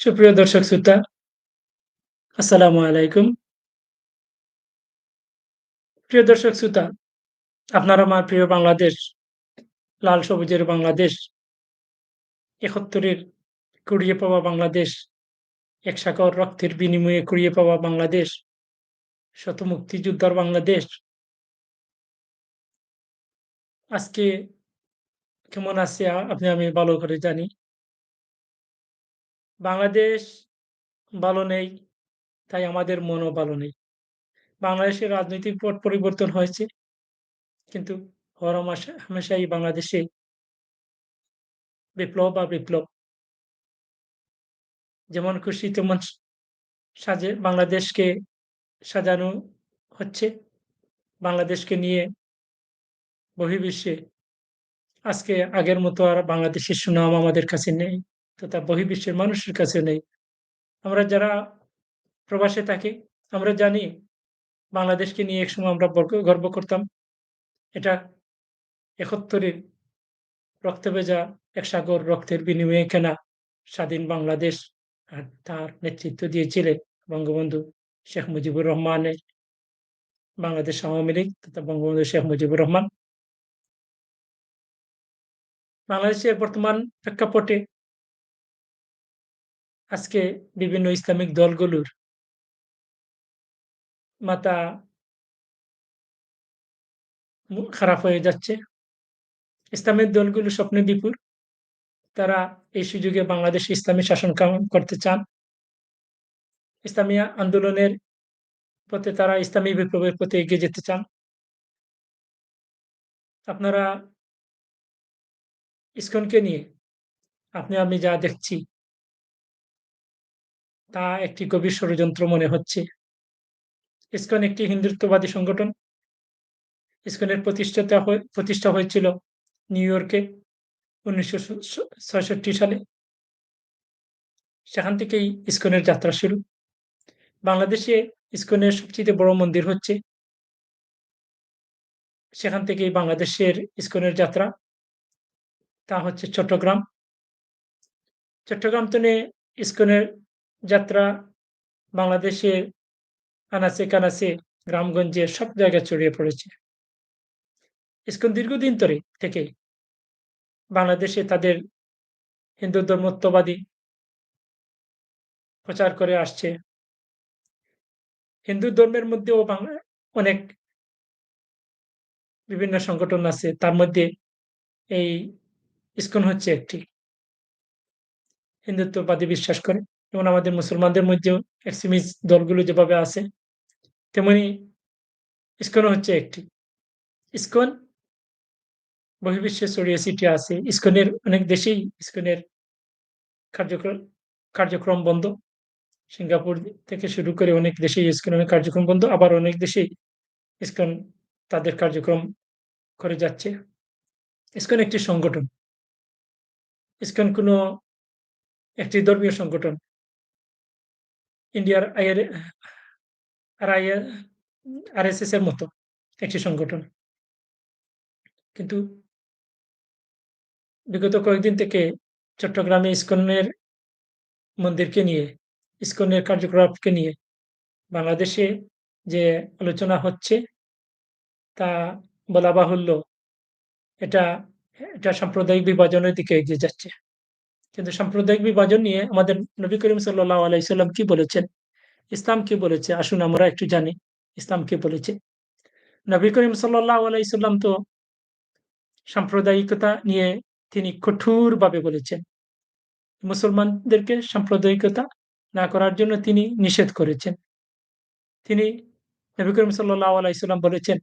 সুপ্রিয় দর্শক শ্রোতা আসসালামু আলাইকুম। প্রিয় দর্শক শ্রোতা, আপনার আমার প্রিয় বাংলাদেশ, লাল সবুজের বাংলাদেশ, একাত্তরের কুড়িয়ে পাওয়া বাংলাদেশ, এক সাগর রক্তের বিনিময়ে কুড়িয়ে পাওয়া বাংলাদেশ, শত মুক্তিযোদ্ধার বাংলাদেশ। আজকে কেমন আছে আপনি আমি ভালো করে জানি। বাংলাদেশ ভালো নেই, তাই আমাদের মনও ভালো নেই। বাংলাদেশের রাজনৈতিক পট পরিবর্তন হয়েছে। কিন্তু হর হামেশা হামেশাই বাংলাদেশে বিপ্লব বা বিপ্লব। যেমন খুশি তেমন সাজে বাংলাদেশকে সাজানো হচ্ছে। বাংলাদেশকে নিয়ে বহির্বিশ্বে আজকে আগের মতো আর বাংলাদেশের সুনাম আমাদের কাছে নেই। তথা বহির্বিশ্বের মানুষের কাছে নেই। আমরা যারা প্রবাসে থাকি, আমরা জানি বাংলাদেশকে নিয়ে একসময় আমরা গর্ব করতাম। এটা ৭১ এর রক্তে ভেজা এক সাগর রক্তের বিনিময়ে কেনা স্বাধীন বাংলাদেশ। আর তার নেতৃত্ব দিয়েছিলেন বঙ্গবন্ধু শেখ মুজিবুর রহমানের বাংলাদেশ আওয়ামী লীগ তথা বঙ্গবন্ধু শেখ মুজিবুর রহমান। বাংলাদেশের বর্তমান প্রেক্ষাপটে আজকে বিভিন্ন ইসলামিক দলগুলোর মাথা খারাপ হয়ে যাচ্ছে। ইসলামের দলগুলো স্বপ্নে বিপুল। তারা এই সুযোগে বাংলাদেশে ইসলামী শাসন করতে চান। ইসলামী আন্দোলনের পথে তারা ইসলামী বিপ্লবের পথে এগিয়ে যেতে চান। আপনারা ইসকনকে নিয়ে, আপনি আমি যা দেখছি তা একটি গভীর ষড়যন্ত্র মনে হচ্ছে। ইসকন একটি হিন্দুত্ববাদী সংগঠন। ইসকনের প্রতিষ্ঠাতা প্রতিষ্ঠা হয়েছিল নিউ ইয়র্কে ১৯৬৬ সালে। সেখান থেকেই ইসকনের যাত্রা শুরু। বাংলাদেশে ইসকনের সবচেয়ে বড় মন্দির হচ্ছে সেখান থেকেই বাংলাদেশের ইসকনের যাত্রা। তা হচ্ছে চট্টগ্রাম। চট্টগ্রাম থেকে ইসকনের যাত্রা বাংলাদেশের আনাচে-কানাচে, গ্রামগঞ্জে সব জায়গায় ছড়িয়ে পড়েছে। ইসকন দীর্ঘদিন ধরে থেকে বাংলাদেশে তাদের হিন্দু ধর্মত্ববাদী প্রচার করে আসছে। হিন্দু ধর্মের মধ্যেও অনেক বিভিন্ন সংগঠন আছে। তার মধ্যে এই ইসকন হচ্ছে একটি। হিন্দুত্ববাদী বিশ্বাস করে। যেমন আমাদের মুসলমানদের মধ্যেও এক্সট্রিমিস্ট দলগুলো যেভাবে আছে, তেমনি ইস্কনও হচ্ছে একটি। ইসকন বহির্বিশ্বে ছড়িয়ে ছিটিয়ে আছে। ইস্কনের অনেক দেশেই ইস্কনের কার্যক্রম কার্যক্রম বন্ধ। সিঙ্গাপুর থেকে শুরু করে অনেক দেশেই ইসকনের কার্যক্রম বন্ধ। আবার অনেক দেশেই ইস্কন তাদের কার্যক্রম করে যাচ্ছে। ইস্কন একটি সংগঠন। ইস্কন কোনো একটি ধর্মীয় সংগঠন। ইন্ডিয়ার আরএসএস এর মতো একটি সংগঠন। কিন্তু বিগত কয়েকদিন থেকে চট্টগ্রামে ইসকনের মন্দিরকে নিয়ে, ইসকনের কার্যকলাপকে নিয়ে বাংলাদেশে যে আলোচনা হচ্ছে তা বলা বাহুল্য এটা এটা সাম্প্রদায়িক বিভাজনের দিকে এগিয়ে যাচ্ছে। কিন্তু সাম্প্রদায়িক বিভাজন নিয়ে আমাদের নবী করিম সাল্লাল্লাহু আলাইহি সাল্লাম কি বলেছেন? ইসলাম কি বলেছে? আসুন আমরা একটু জানি ইসলাম কি বলেছে। নবী করিম সাল্লাল্লাহু আলাইহি সাল্লাম তো সাম্প্রদায়িকতা নিয়ে তিনি কঠোরভাবে বলেছেন। মুসলমানদেরকে সাম্প্রদায়িকতা না করার জন্য তিনি নিষেধ করেছেন। তিনি নবী করিম সাল্লাল্লাহু আলাইহি সাল্লাম বলেছেন,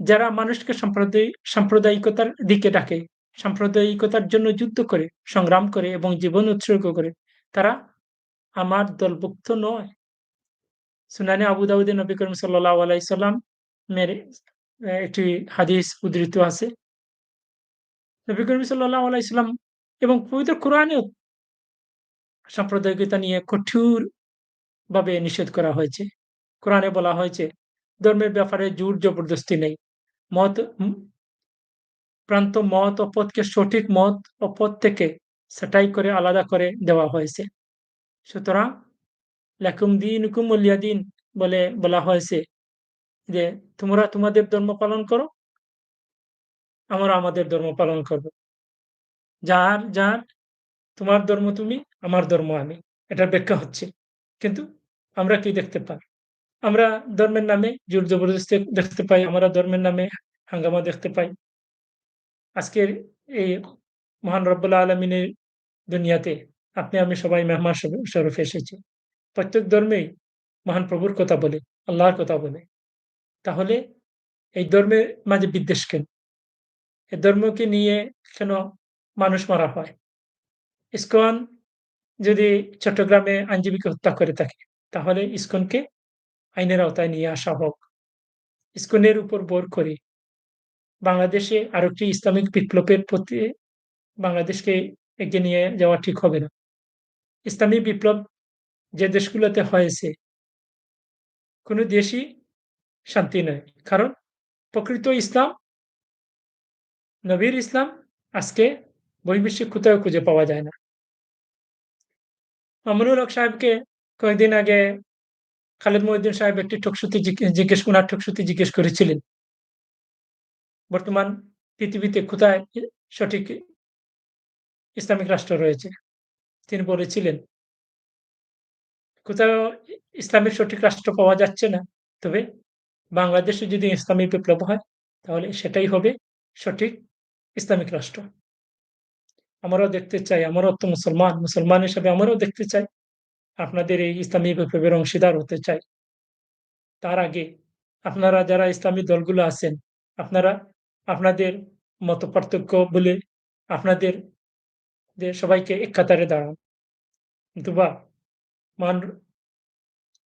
যারা মানুষকে সাম্প্রদায়িক সাম্প্রদায়িকতার দিকে ডাকে, সাম্প্রদায়িকতার জন্য যুদ্ধ করে, সংগ্রাম করে এবং জীবন উৎসর্গ করে, তারা আমার দলভুক্ত নয়। সুনানে আবু দাউদে নবী করিম সাল্লাম মের একটি হাদিস উদ্ধৃত আছে। নবী করিম সাল্লাল্লাহু আলাইহি সাল্লাম এবং পবিত্র কোরআনেও সাম্প্রদায়িকতা নিয়ে কঠোর ভাবে নিষেধ করা হয়েছে। কোরআনে বলা হয়েছে, ধর্মের ব্যাপারে জোর জবরদস্তি নেই। মত প্রান্ত মত ও পথকে সঠিক মত ও পথ থেকে সেটাই করে আলাদা করে দেওয়া হয়েছে। সুতরাং লাকুম দীনুকুম ওয়ালিয়া দিন বলে বলা হয়েছে যে, তোমরা তোমাদের ধর্ম পালন করো, আমরা আমাদের ধর্ম পালন করব। যার যার, তোমার ধর্ম তুমি, আমার ধর্ম আমি এটার ব্যাখ্যা হচ্ছে কিন্তু আমরা কি দেখতে পাই আমরা ধর্মের নামে জোর জবরদস্তি দেখতে পাই, আমরা ধর্মের নামে হাঙ্গামা দেখতে পাই আজকের এই মহান রব্বুল্লাহ আলমিনের দুনিয়াতে আপনি, আমি সবাই মেহমান স্বরূপে এসেছি। প্রত্যেক ধর্মেই মহান প্রভুর কথা বলে, আল্লাহর কথা বলে। তাহলে এই ধর্মের মাঝে বিদ্বেষ কেন? এই ধর্মকে নিয়ে কেন মানুষ মারা হয়? ইস্কন যদি চট্টগ্রামে আইনজীবীকে হত্যা করে থাকে, তাহলে ইস্কনকে আইনের আওতায় নিয়ে আসা হোক। ইস্কনের উপর বোর করে বাংলাদেশে আরও একটি ইসলামিক বিপ্লবের প্রতি বাংলাদেশকে এগিয়ে নিয়ে যাওয়া ঠিক হবে না। ইসলামী বিপ্লব যে দেশগুলোতে হয়েছে, কোনো দেশই শান্তি নয়। কারণ প্রকৃত ইসলাম, নবীর ইসলাম আজকে বহির্বিশ্বে কোথাও খুঁজে পাওয়া যায় না। মামুনুল হক সাহেবকে কয়েকদিন আগে খালেদ মহিউদ্দিন সাহেব একটি ঠকসুতি জিজ্ঞেস, ওনার ঠকসুতি জিজ্ঞেস করেছিলেন। বর্তমান পৃথিবীতে কোথায় সঠিক ইসলামিক রাষ্ট্র রয়েছে। তিনি বলেছিলেন কোথাও ইসলামের সঠিক রাষ্ট্র পাওয়া যাচ্ছে না। তবে বাংলাদেশে যদি ইসলামী বিপ্লব হয়, তাহলে সেটাই হবে সঠিক ইসলামিক রাষ্ট্র। আমরাও দেখতে চাই, আমরাও তো মুসলমান মুসলমান হিসাবে আমরাও দেখতে চাই, আপনাদের এই ইসলামী বিপ্লবের অংশীদার হতে চাই। তার আগে আপনারা যারা ইসলামী দলগুলো আছেন, আপনারা আপনাদের মত পার্থক্য বলে আপনাদের সবাইকে এক কাতারে দাঁড়ান কিন্তু বা, মান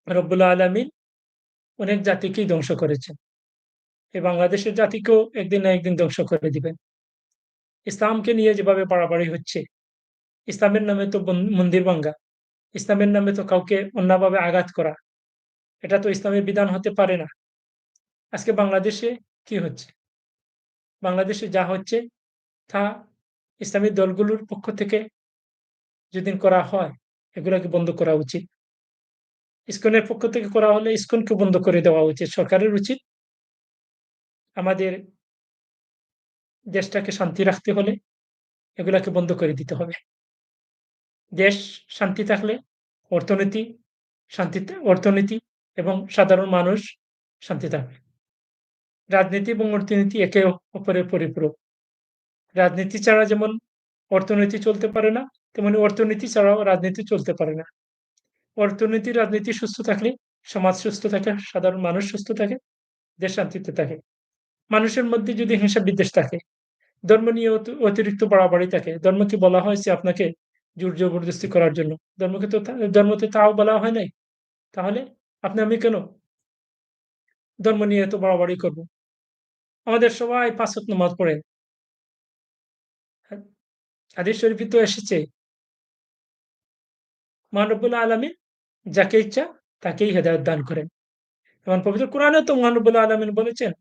রব্বুল্লা আলমিন অনেক জাতিকেই ধ্বংস করেছেন। এই বাংলাদেশের জাতিকেও একদিন না একদিন ধ্বংস করে দিবেন। ইসলামকে নিয়ে যেভাবে বাড়াবাড়ি হচ্ছে, ইসলামের নামে তো মন্দির ভাঙ্গা ইসলামের নামে তো কাউকে অন্যভাবে আঘাত করা, এটা তো ইসলামের বিধান হতে পারে না। আজকে বাংলাদেশে কি হচ্ছে? বাংলাদেশে যা হচ্ছে তা ইসলামী দলগুলোর পক্ষ থেকে যদি করা হয়, এগুলোকে বন্ধ করা উচিত। ইস্কনের পক্ষ থেকে করা হলে ইস্কনকে বন্ধ করে দেওয়া উচিত। সরকারের উচিত আমাদের দেশটাকে শান্তি রাখতে হলে এগুলাকে বন্ধ করে দিতে হবে। দেশ শান্তি থাকলে অর্থনীতি শান্তি, অর্থনীতি এবং সাধারণ মানুষ শান্তি থাকবে। রাজনীতি এবং অর্থনীতি একে অপরের পরিপূরক। রাজনীতি ছাড়া যেমন অর্থনীতি চলতে পারে না, তেমনি অর্থনীতি ছাড়াও রাজনীতি চলতে পারে না। অর্থনীতি, রাজনীতি সুস্থ থাকলে সমাজ সুস্থ থাকে, সাধারণ মানুষ সুস্থ থাকে, দেশ শান্তিতে থাকে। মানুষের মধ্যে যদি হিংসা বিদ্বেষ থাকে, ধর্ম নিয়ে অতিরিক্ত বাড়াবাড়ি থাকে, ধর্মকে বলা হয়েছে আপনাকে জোর জবরদস্তি করার জন্য। ধর্মকে তো ধর্মতে তাও বলা হয় নাই? তাহলে আপনি আমি কেন ধর্ম নিয়ে এত বাড়াবাড়ি করব? আমাদের সবাই পাঁচ নামাজ পড়েন হাদিস শরীফে তো এসেছে মহানবুল্লাহ আলমী যাকে ইচ্ছা তাকেই হেদায়ত দান করেন। এবং পবিত্র কোরআনে তো মহানবুল্লাহ আলমিন বলেছেন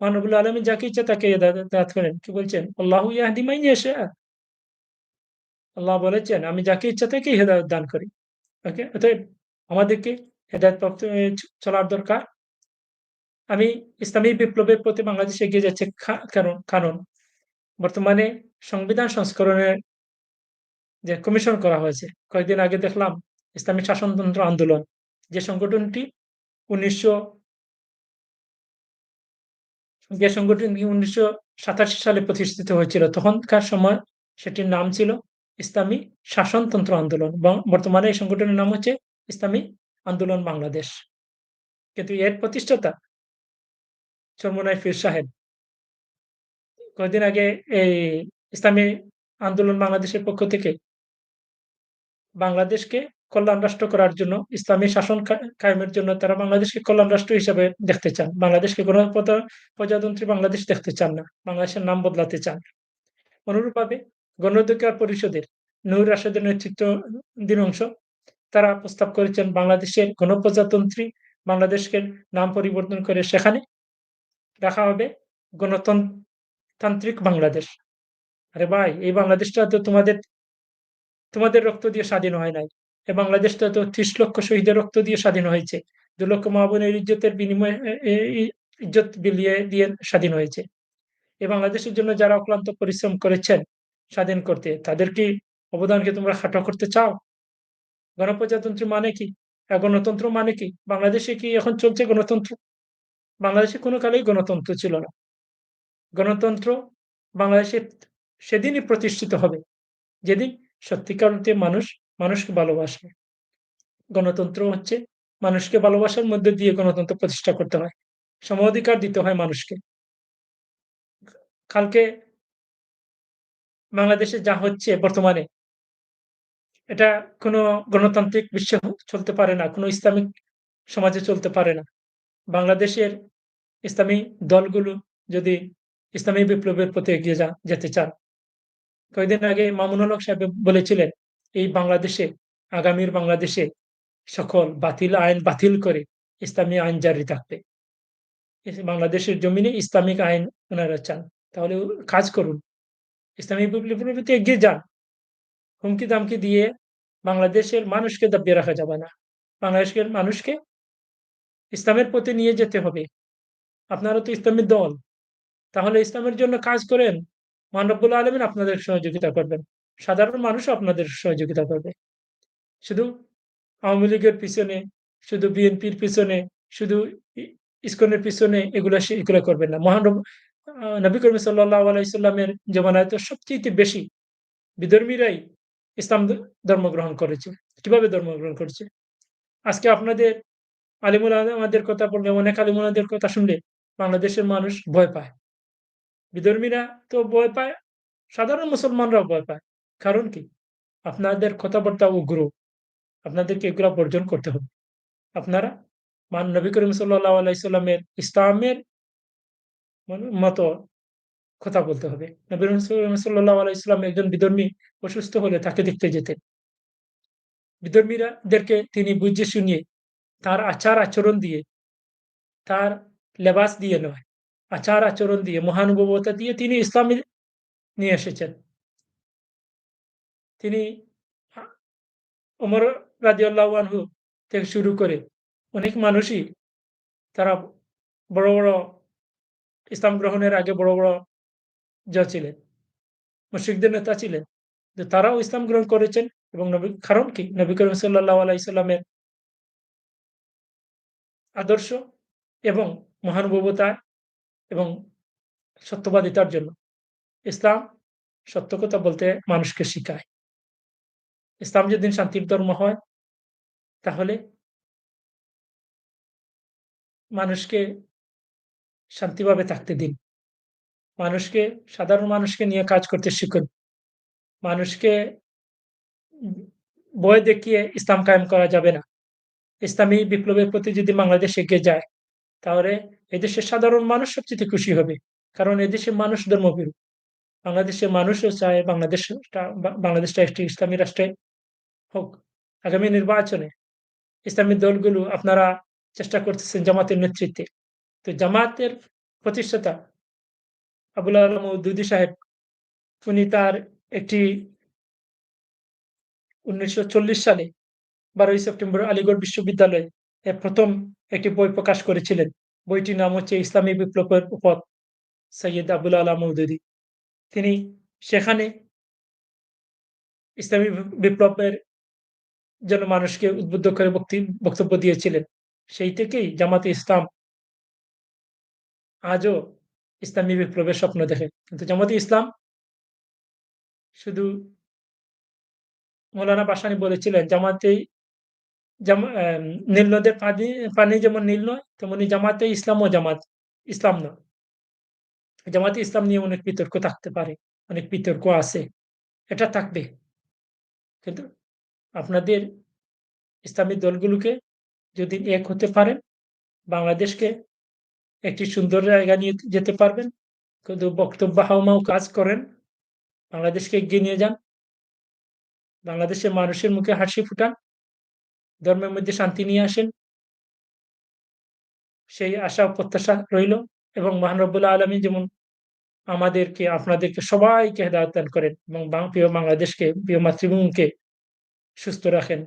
মহানবুল্লাহ আলমী যাকে ইচ্ছা তাকে হেদায়ত করেন। কি বলছেন? আল্লাহ ইয়াহদিমাই এসে আল্লাহ বলেছেন, আমি যাকে ইচ্ছা তাকেই হেদায়ত দান করি। ওকে অতএব আমাদেরকে হেদায়ত প্রাপ্ত চলার দরকার। আমি ইসলামী বিপ্লবের প্রতি বাংলাদেশ এগিয়ে যাচ্ছে কারণ বর্তমানে সংবিধান সংস্করণের যে কমিশন করা হয়েছে, কয়েকদিন আগে দেখলাম ইসলামী শাসনতন্ত্র আন্দোলন, যে সংগঠনটি উনিশশো যে সংগঠনটি উনিশশো সাতাশি সালে প্রতিষ্ঠিত হয়েছিল, তখনকার সময় সেটির নাম ছিল ইসলামী শাসনতন্ত্র আন্দোলন বর্তমানে এই সংগঠনের নাম হচ্ছে ইসলামী আন্দোলন বাংলাদেশ। কিন্তু এর প্রতিষ্ঠাতা চরমনাই ফির সাহেব। কয়েকদিন আগে এই ইসলামী আন্দোলন বাংলাদেশের পক্ষ থেকে বাংলাদেশকে কল্যাণ রাষ্ট্র করার জন্য ইসলামী শাসন কায়েমের জন্য তারা বাংলাদেশকে কল্যাণ রাষ্ট্র হিসেবে দেখতে চান। বাংলাদেশকে কোন প্রজাতন্ত্রী বাংলাদেশ দেখতে চান না। বাংলাদেশের নাম বদলাতে চান। অনুরূপভাবে গণ অধিকার পরিষদের নূর রাশেদের নেতৃত্ব দিন অংশ তারা প্রস্তাব করেছেন বাংলাদেশের গণপ্রজাতন্ত্রী বাংলাদেশকে নাম পরিবর্তন করে সেখানে রাখা হবে গণতান্ত্রিক বাংলাদেশ আরে ভাই এই বাংলাদেশটা তো তোমাদের তোমাদের রক্ত দিয়ে স্বাধীন হয় নাই এ বাংলাদেশটা তো ৩০ লক্ষ শহীদের রক্ত দিয়ে স্বাধীন হয়েছে। দু লক্ষ মা-বোনের ইজ্জতের বিনিময়ে ইজ্জত বিলিয়ে দিয়ে স্বাধীন হয়েছে। এ বাংলাদেশের জন্য যারা অক্লান্ত পরিশ্রম করেছেন স্বাধীন করতে, তাদের কি অবদানকে তোমরা খাটো করতে চাও? গণপ্রজাতন্ত্র মানে কি? গণতন্ত্র মানে কি? বাংলাদেশে কি এখন চলছে গণতন্ত্র? বাংলাদেশে কোনো কালেই গণতন্ত্র ছিল না। গণতন্ত্র বাংলাদেশে সেদিনই প্রতিষ্ঠিত হবে, যেদিন সত্যিকার মানুষ মানুষকে ভালোবাসবে। গণতন্ত্র হচ্ছে মানুষকে ভালোবাসার মধ্যে দিয়ে গণতন্ত্র প্রতিষ্ঠা করতে হয়। সম অধিকার দিতে হয় মানুষকে। কালকে বাংলাদেশে যা হচ্ছে বর্তমানে এটা কোনো গণতান্ত্রিক বিশ্বে চলতে পারে না। কোনো ইসলামিক সমাজে চলতে পারে না। বাংলাদেশের ইসলামী দলগুলো যদি ইসলামী বিপ্লবের প্রতি এগিয়ে যা যেতে চান। কয়েকদিন আগে মামুনুল হক সাহেব বলেছিলেন, এই বাংলাদেশে আগামীর বাংলাদেশে সকল বাতিল আইন বাতিল করে ইসলামী আইন জারি থাকবে। বাংলাদেশের জমিনে ইসলামিক আইন ওনারা চান। তাহলে কাজ করুন। ইসলামী বিপ্লবের প্রতি এগিয়ে যান। হুমকি-দামকি দিয়ে বাংলাদেশের মানুষকে দাবিয়ে রাখা যাবে না। বাংলাদেশের মানুষকে ইসলামের পথে নিয়ে যেতে হবে। আপনারা তো ইসলামের দল। তাহলে ইসলামের জন্য কাজ করেন। মহান রব্বুল আলামিন আপনাদের সহযোগিতা করবেন। সাধারণ মানুষও আপনাদের সহযোগিতা করবে। শুধু আওয়ামী লীগের পিছনে, শুধু বিএনপির পিছনে, শুধু ইসকনের পিছনে এগুলা এগুলা করবেন না। মহান নবী করিম সাল্লাল্লাহু আলাইহি সাল্লামের জামানায় তো সবচাইতে বেশি বিধর্মীরাই ইসলাম দ ধর্ম গ্রহণ করেছে। কীভাবে ধর্ম গ্রহণ করেছে? আজকে আপনাদের আলিম উলামাদের কথা বললে অনেক আলিম উলামাদের কথা শুনলে বাংলাদেশের মানুষ ভয় পায়। বিধর্মীরা তো ভয় পায়, সাধারণ মুসলমানরাও ভয় পায়। কারণ কি? আপনাদের কথাবার্তা উগ্র। আপনাদেরকে এগুলা বর্জন করতে হবে। আপনারা মান নবী করিম আলাইহি ইসলামের মতো কথা বলতে হবে। নবী করিম সাল্লাল্লাহু আলাইহি একজন বিধর্মী অসুস্থ হলে তাকে দেখতে যেতেন। বিধর্মীরা দেরকে তিনি বুঝিয়ে শুনিয়ে তার আচার-আচরণ দিয়ে, তার লেবাস দিয়ে নয়, আচার-আচরণ দিয়ে, মহানুভবতা দিয়ে তিনি ইসলামী নিয়ে এসেছেন। তিনি ওমর রাদিয়াল্লাহু আনহু থেকে শুরু করে অনেক মানুষই তারা বড়, বড় ইসলাম গ্রহণের আগে বড়, বড় ইয়া ছিলেন। মুশরিকদের নেতা ছিলেন। যে তারাও ইসলাম গ্রহণ করেছেন এবং নবী কারণ কি? নবী করিম সাল্লাল্লাহু আলাইহি সাল্লামের আদর্শ এবং মহানুভবতা এবং সত্যবাদিতার জন্য। ইসলাম সত্য কথা বলতে মানুষকে শিখায়। ইসলাম যেদিন শান্তির ধর্ম হয়, তাহলে মানুষকে শান্তিভাবে থাকতে দিন। মানুষকে, সাধারণ মানুষকে নিয়ে কাজ করতে শিখুন। মানুষকে ভয় দেখিয়ে ইসলাম কায়েম করা যাবে না। ইসলামী বিপ্লবের প্রতি যদি বাংলাদেশ এগিয়ে যায়, তাহলে এদেশের সাধারণ মানুষ সবচেয়ে খুশি হবে। কারণ এদেশের মানুষ ধর্মভীরু। বাংলাদেশের মানুষও চায় বাংলাদেশ বাংলাদেশটা একটি ইসলামী রাষ্ট্রে হোক। আগামী নির্বাচনে ইসলামী দলগুলো আপনারা চেষ্টা করতেছেন জামাতের নেতৃত্বে। তো জামাতের প্রতিষ্ঠাতা আবুল আলম মওদুদী সাহেব উনি তার একটি ১৯৪০ সালে ১২ই সেপ্টেম্বর আলিগড় বিশ্ববিদ্যালয়ে ১ম একটি বই প্রকাশ করেছিলেন। বইটির নাম হচ্ছে ইসলামী বিপ্লবের পথ, সৈয়দ আবুল আলা মওদুদী। তিনি সেখানে ইসলামী বিপ্লবের জন্য মানুষকে উদ্বুদ্ধ করে বক্তি, বক্তব্য দিয়েছিলেন। সেই থেকেই জামাতে ইসলাম আজও ইসলামী বিপ্লবের স্বপ্ন দেখে। কিন্তু জামাতে ইসলাম শুধু মৌলানা ভাসানী বলেছিলেন, জামাতেই নীল নদের পানি পানি যেমন নীল নয়, তেমনি জামাতে ইসলামও জামাত ইসলাম নয়। জামাতে ইসলাম নিয়ে অনেক বিতর্ক থাকতে পারে, অনেক বিতর্ক আছে। এটা থাকবে। কিন্তু আপনাদের ইসলামী দলগুলোকে যদি এক হতে পারেন, বাংলাদেশকে একটি সুন্দর জায়গা নিয়ে যেতে পারবেন। কিন্তু বক্তব্য হাওমাও কাজ করেন, বাংলাদেশকে এগিয়ে নিয়ে যান। বাংলাদেশের মানুষের মুখে হাসি ফুটান। ধর্মের মধ্যে শান্তি নিয়ে আসেন। সেই আশা প্রত্যাশা রইল এবং মহান রব্বুল আলামিন যেমন আমাদেরকে আপনাদেরকে সবাইকে হেদায়েত দান করেন এবং প্রিয় বাংলাদেশকে, প্রিয় মাতৃভূমিকে সুস্থ রাখেন।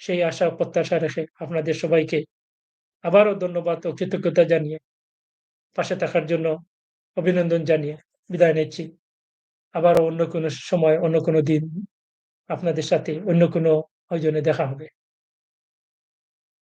সেই আশা প্রত্যাশা রেখে আপনাদের সবাইকে আবারও ধন্যবাদ ও কৃতজ্ঞতা জানিয়ে পাশে থাকার জন্য অভিনন্দন জানিয়ে বিদায় নিচ্ছি। আবারও অন্য কোনো সময় অন্য কোনো দিন আপনাদের সাথে অন্য কোনো আয়োজনে দেখা হবে।